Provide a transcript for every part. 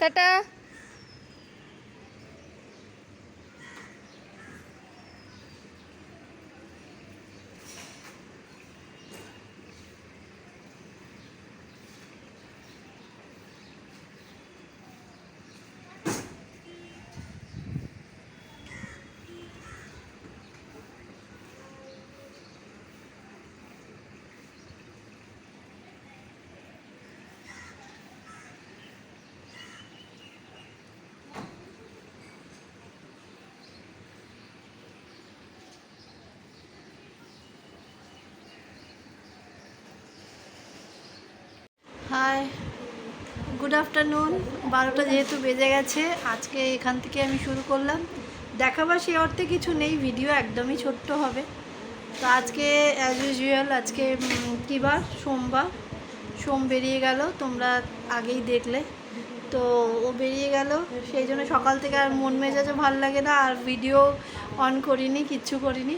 Tata high. Good afternoon বারোটা যেহেতু বেজে গেছে, আজকে এখান থেকে আমি শুরু করলাম। দেখাবার সে অর্থে কিছু নেই ভিডিও একদমই ছোট্ট হবে। তো আজকে অ্যাজ ইউজুয়াল আজকে কী বার? সোমবার। সোম বেরিয়ে গেল, তোমরা আগেই দেখলে। তো ও বেরিয়ে গেল, সেই জন্য সকাল থেকে আর মন মেজাজও ভালো লাগে না, আর ভিডিও অন করিনি, কিচ্ছু করিনি।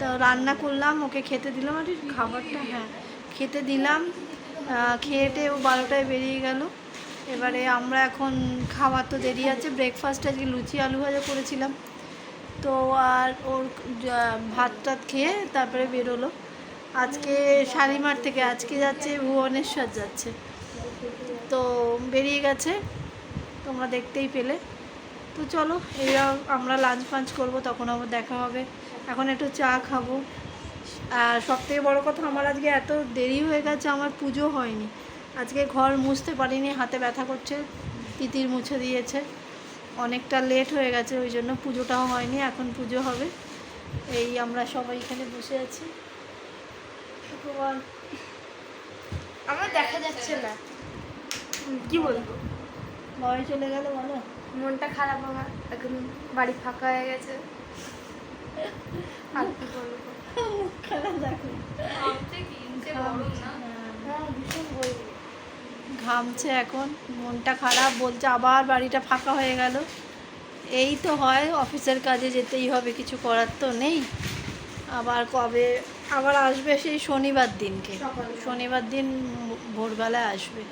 তো রান্না করলাম, ওকে খেতে দিলাম, আর খাবারটা হ্যাঁ খেতে দিলাম। খেয়েটে ও বারোটায় বেরিয়ে গেল। এবারে আমরা এখন খাওয়ার তো দেরি আছে ব্রেকফাস্ট আজকে লুচি, আলু ভাজা করেছিলাম। তো আর ওর ভাত টাত খেয়ে তারপরে বেরোলো। আজকে শালিমার থেকে, আজকে যাচ্ছে ভুবনেশ্বর যাচ্ছে। তো বেরিয়ে গেছে, তোমরা দেখতেই পেলে। তো চলো এরা আমরা লাঞ্চ ফাঞ্চ করব, তখন আবার দেখা হবে। এখন একটু চা খাব। আর সব থেকে বড়ো কথা আমার আজকে এত দেরি হয়ে গেছে আমার পুজো হয়নি। আজকে ঘর মুছতে পারিনি হাতে ব্যথা করছে তিতির মুছে দিয়েছে। অনেকটা লেট হয়ে গেছে ওই জন্য পুজোটাও হয়নি এখন পুজো হবে। এই আমরা সবাই এখানে বসে আছি। আমার দেখা যাচ্ছে না। কি বলব বাড়ি চলে গেল বলো। মনটা খারাপ আমার এখন বাড়ি ফাঁকা হয়ে গেছে। আর কি বলব? ঘামছে এখন, মনটা খারাপ, বলছে আবার বাড়িটা ফাঁকা হয়ে গেল। এই তো হয়, অফিসের কাজে যেতেই হবে, কিছু করার তো নেই। আবার কবে, আবার আসবে সেই শনিবার দিনকে। শনিবার দিন ভোরবেলায় আসবে।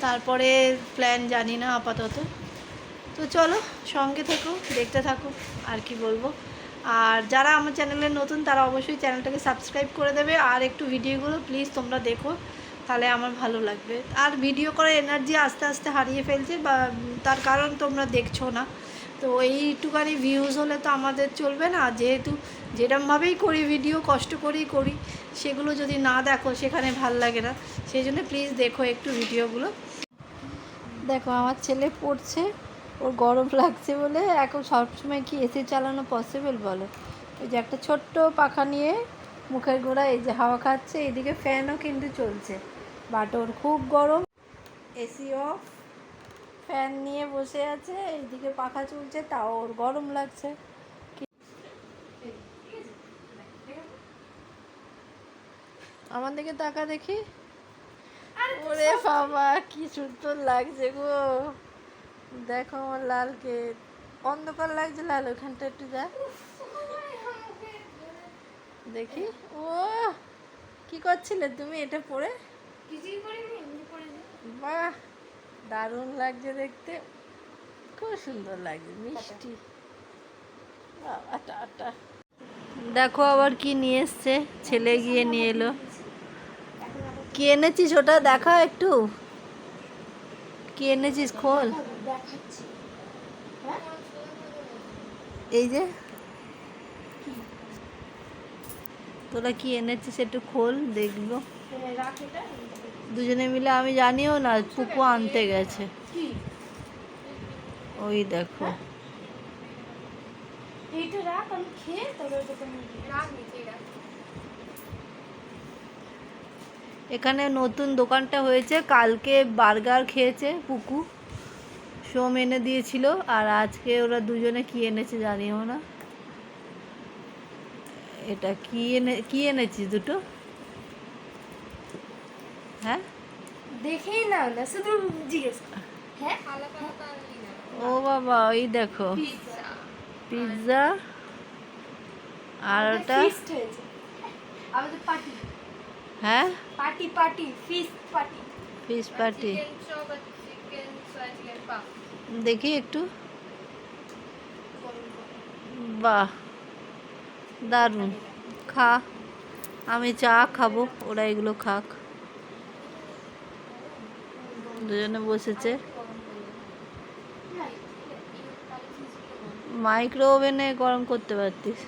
তারপরে প্ল্যান জানি না আপাতত। তো চলো, সঙ্গে থেকো, দেখতে থাকো, আর কি বলব? আর যারা আমার চ্যানেলে নতুন, তারা অবশ্যই চ্যানেলটাকে সাবস্ক্রাইব করে দেবে। আর একটু ভিডিওগুলো প্লিজ তোমরা দেখো, তাহলে আমার ভালো লাগবে। আর ভিডিও করার এনার্জি আস্তে আস্তে হারিয়ে ফেলছে বা তার কারণ তোমরা দেখছ না। তো এইটুখানি ভিউজ হলে তো আমাদের চলবে না। যেহেতু যেরমভাবেই করি, ভিডিও কষ্ট করেই করি, সেগুলো যদি না দেখো, সেখানে ভালো লাগে না। সেই জন্য প্লিজ দেখো একটু ভিডিওগুলো। দেখো, আমার ছেলে পড়ছে। ওর গরম লাগছে বলে এখন সবসময় কি এসি চালানো পসিবল বলো? ওই যে একটা ছোট্ট পাখা নিয়ে মুখের গোড়া এই যে হাওয়া খাচ্ছে এদিকে ফ্যানও কিন্তু চলছে। বাট ওর খুব গরম। এসি অফ ফ্যান নিয়ে বসে আছে এইদিকে পাখা চলছে তাও ওর গরম লাগছে। আমার দিকে তাকা দেখি? ওরে বাবা কি সুন্দর লাগছে গো। দেখো আমার লালকে। অন্ধকার লাগছে লাল ওখানটা একটু যা। দেখি। ও কি করছিলে তুমি এটা পরে? বাহ দারুণ লাগছে দেখতে। খুব সুন্দর লাগছে মিষ্টি। দেখো আবার কি নিয়ে এসছে ছেলে গিয়ে নিয়ে এলো। কি এনেছিস ওটা? দেখা একটু। কি এনেছিস? খোল। দেখাচ্ছি। হ্যাঁ? এই যে। তোরা কি এনেছিস একটু খোল দেখব। দুজনে মিলে আমি জানিও না পুকু আনতে গেছে। ওই দেখো। এইটা রাখ আমি খেয়ে তবে ওটা তুমি রাখ নিচে রাখ। এখানে নতুন দোকানটা হয়েছে কালকে বার্গার খেয়েছে পুকু। সোম এনে দিয়েছিল আর আজকে ওরা দুজনে কি এনেছে জানিও না। এটা কি এনে কি এনেছিস দুটো? হ্যাঁ? দেখেই নাও না শুধু জিজ্ঞেস হ্যাঁ? ও বাবা ওই দেখো। পিৎজা আর ওটা? আমাদের পার্টি হ্যাঁ? Party party feast party fish party fry chicken পাপ দেখি একটু। বাহ, দারুণ। খা, আমি চা খাব, ওরা এগুলো খাক। দুজনে বসেছে। মাইক্রো ওভেনে গরম করতে পারতিস।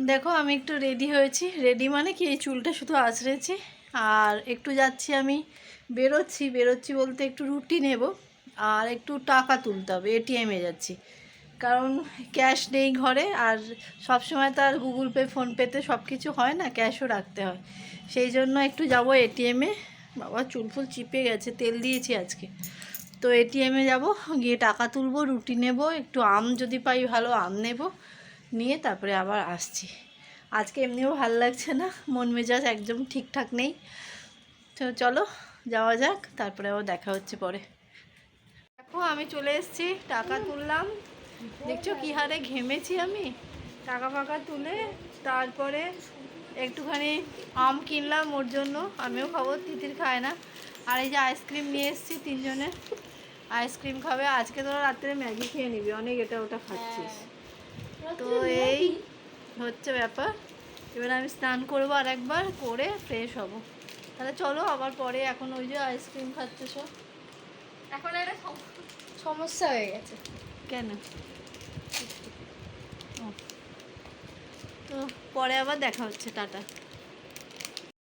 দেখো, আমি একটু রেডি হয়েছি। রেডি মানে কি? এই চুলটা শুধু আঁচড়েছি। আর একটু যাচ্ছি আমি, বেরোচ্ছি বেরোচ্ছি বলতে একটু রুটি নেব আর একটু টাকা তুলতে হবে এটিএমে যাচ্ছি। কারণ ক্যাশ নেই ঘরে আর সব সময় তো আর গুগল পে ফোনপেতে সব কিছু হয় না, ক্যাশও রাখতে হয়। সেই জন্য একটু যাব এটিএমে বাবা, চুল ফুল চিপে গেছে, তেল দিয়েছি আজকে। তো এটিএমে যাব, গিয়ে টাকা তুলবো, রুটি নেব, একটু আম যদি পাই ভালো আম নেব, নিয়ে তারপরে আবার আসছি। আজকে এমনিও ভালো লাগছে না মন মেজাজ একদম ঠিকঠাক নেই। তো চলো যাওয়া যাক তারপরে আবার দেখা হচ্ছে পরে। দেখো আমি চলে এসেছি টাকা তুললাম। দেখছ কী হারে ঘেমেছি আমি? টাকা ফাকা তুলে তারপরে একটুখানি আম কিনলাম ওর জন্য। আমিও খাব তিতির খায় না। আর এই যে আইসক্রিম নিয়ে এসেছি তিনজনে। আইসক্রিম খাবে। আজকে তোরা রাত্রে ম্যাগি খেয়ে নিবি অনেক এটা ওটা খাচ্ছিস। তো এই হচ্ছে ব্যাপার। এবার আমি স্নান করব আর একবার করে ফ্রেশ হব। তাহলে চলো আবার পরে এখন ওই যে আইসক্রিম খাচ্ছে সব। এখন একটা সমস্যা হয়ে গেছে। কেন? ও। তো পরে আবার দেখা হচ্ছে টাটা।